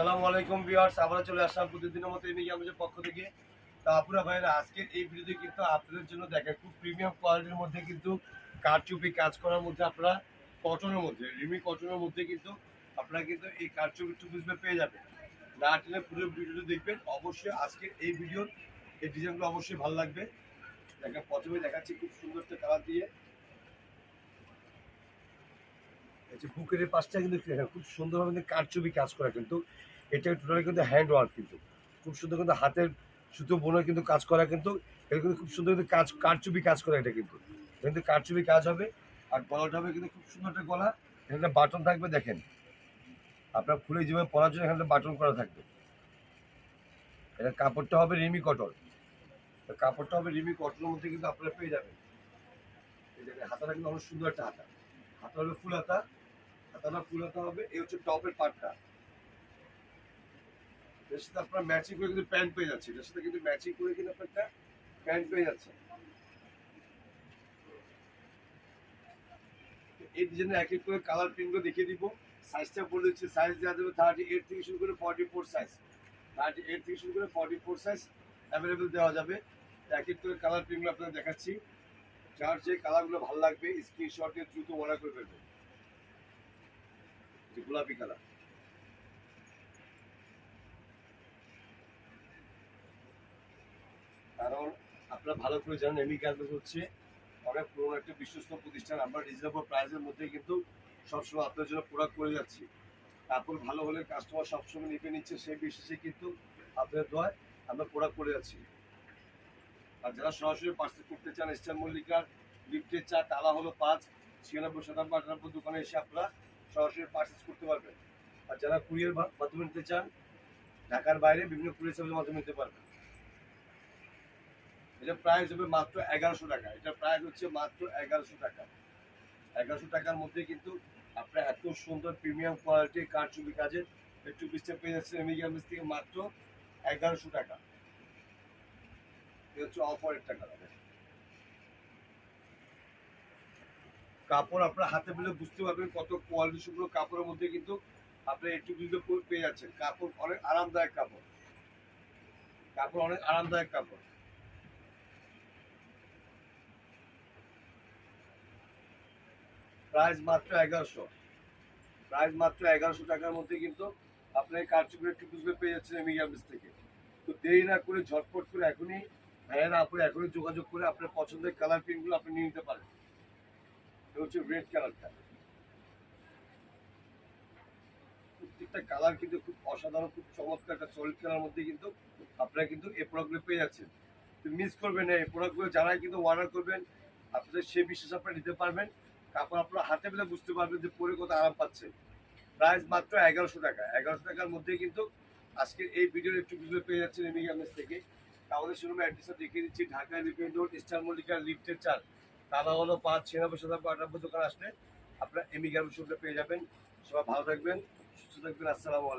আসসালামু আলাইকুম ভিউয়ার্স আবার চলে আসলাম প্রতিদিনের মতো এমনি আমাদের পক্ষ থেকে। তা আপুরা ভাইরা আজকের এই ভিডিওতে কিন্তু আপনাদের জন্য দেখেন খুব প্রিমিয়াম কোয়ালিটির মধ্যে কিন্তু কারচুপি কাজ করার মধ্যে আপনারা কটনের মধ্যে, রিমি কটনের মধ্যে কিন্তু আপনারা কিন্তু এই কারচুপি টুপিসগুলো পেয়ে যাবেন। না টেনে পুরো ভিডিওটা দেখবেন। অবশ্যই আজকের এই ভিডিওর এই ডিজাইনগুলো অবশ্যই ভালো লাগবে। দেখেন, প্রথমে দেখাচ্ছি খুব সুন্দর একটা কালার দিয়ে। এই বুকের পাশটা কিন্তু খুব সুন্দরভাবে কিন্তু কারচুপি কাজ করা কিন্তু। এটা টোটালি কিন্তু হ্যান্ড ওয়ার্ক কিন্তু। খুব সুন্দর কিন্তু হাতের সুতো বোনা কিন্তু কাজ করা কিন্তু। এটা কিন্তু খুব সুন্দর কিন্তু কাজ, কারচুপি কাজ করা এটা কিন্তু। কিন্তু কারচুপি কাজ হবে। আর গলাটা হবে কিন্তু খুব সুন্দর একটা গলা। এখানে বাটন থাকবে, দেখেন। আপনার খুলে যেভাবে পরার জন্য এখানে বাটন করা থাকবে। এটা কাপড়টা হবে রিমি কটন। কাপড়টা হবে রিমি কটনের মধ্যে কিন্তু আপনারা পেয়ে যাবেন। এই দেখেন হাতাটা কিন্তু অনেক সুন্দর একটা হাতা। হাতা হবে ফুল হাতা। হাতাটা ফুল হবে, এই হচ্ছে টপের পাটটা। এর সাথে আপনার ম্যাচিং করে কিন্তু প্যান্ট পেয়ে যাচ্ছে। এর সাথে কিন্তু ম্যাচিং করে কিন্তু আপনার প্যান্ট পেয়ে যাচ্ছে। এই ডিজাইনের এক এক করে কালার প্রিন্টগুলো দেখিয়ে দিব। সাইজটা বলে দিচ্ছি সাইজ দেওয়া যাবে থার্টি এইট থেকে শুরু করে forty four size thirty eight থেকে শুরু করে ফর্টি ফোর সাইজ অ্যাভেলেবেল দেওয়া যাবে। এক এক করে কালার প্রিন্টগুলো আপনাদের দেখাচ্ছি। যার যে কালারগুলো ভালো লাগবে স্ক্রিনশট দিয়ে দ্রুত অর্ডার করে ফেলবেন। যে গোলাপি কালার। কারণ আপনারা ভালো করে জানেন এমি ক্যালকুলেট হচ্ছে অনেক পুরোনো একটা বিশ্বস্ত প্রতিষ্ঠান, আমরা রিজনেবল প্রাইসের মধ্যে কিন্তু সবসময় আপনার জন্য প্রোডাক্ট করে যাচ্ছি। কাপড় ভালো হলে কাস্টমার সবসময় নিতে নিচ্ছে, সেই বিশ্বাসে কিন্তু আপনাদের দয় আমরা প্রোডাক্ট করে যাচ্ছি। আর যারা সরাসরি পার্সেল করতে চান ইস্টার মল্লিকার লিফটের চা, তালা হলো পাঁচ, ছিয়ানব্বই সাতানব্বই আটানব্বই দোকানে এসে আপনারা সরাসরি পার্সেস করতে পারবেন। আর যারা কুরিয়ার মাধ্যমে নিতে চান, ঢাকার বাইরে বিভিন্ন কুরিয়ার সার্ভিসের মাধ্যমে নিতে পারবেন। এটা প্রাইস হবে মাত্র এগারোশো টাকা। এটা প্রাইস হচ্ছে মাত্র এগারোশো টাকা। এগারোশো টাকার মধ্যে কিন্তু আপনার এত সুন্দর প্রিমিয়াম কোয়ালিটির কারচুপি কাজের একটু পিসটা পেয়ে যাচ্ছে এমিগ্রামিস থেকে মাত্র এগারোশো টাকা। এটা হচ্ছে অফার একটা কালার কাপড় আপনার হাতে পেলে বুঝতে পারবেন কত কোয়ালিটি সম্পূর্ণ কাপড়ের মধ্যে কিন্তু আপনার একটু কিন্তু পেয়ে যাচ্ছেন। কাপড় অনেক আরামদায়ক কাপড়। কাপড় অনেক আরামদায়ক কাপড়। প্রাইস মাত্র এগারোশো। প্রাইস মাত্র এগারোশো টাকার মধ্যে কিন্তু আপনার কারচুপির একটু বুঝবে পেয়ে যাচ্ছেন এমিগ্রামিস থেকে। তো দেরি না করে ঝটপট করে এখনই ভাইয়েরা আপনি এখনই যোগাযোগ করে আপনার পছন্দের কালার প্রিন্টগুলো আপনি নিয়ে নিতে পারেন। হচ্ছে রেড কালারটা প্রত্যেকটা কালার কিন্তু খুব অসাধারণ, খুব চমৎকার একটা সলিড কালার মধ্যে কিন্তু আপনারা কিন্তু এই প্রোডাক্টগুলো পেয়ে যাচ্ছেন। মিস করবেন না, এই প্রোডাক্টগুলো যারাই কিন্তু অর্ডার করবেন, আপনাদের বিশ্বাস আপনারা নিতে পারবেন। আপনারা হাতে পেলে বুঝতে পারবেন যে পরে কত আরাম পাচ্ছে প্রাইস মাত্র এগারোশো টাকা। এগারোশো টাকার মধ্যে কিন্তু আজকের এই ভিডিওর একটু ভিডিও পেয়ে যাচ্ছেন এমি গার্মেন্টস থেকে আমাদের শোরুমে অ্যাড্রেসটা দেখিয়ে দিচ্ছি। ঢাকা লিপিন রোড স্টার মল্লিকার লিফটের চার তারা হলো পাঁচ ছিয়ানব্বই শতাংশ আটানব্বই দোকান আসলে আপনার এমি গার্মেন্টস পেয়ে যাবেন। সবাই ভালো থাকবেন, সুস্থ থাকবেন, আসসালামু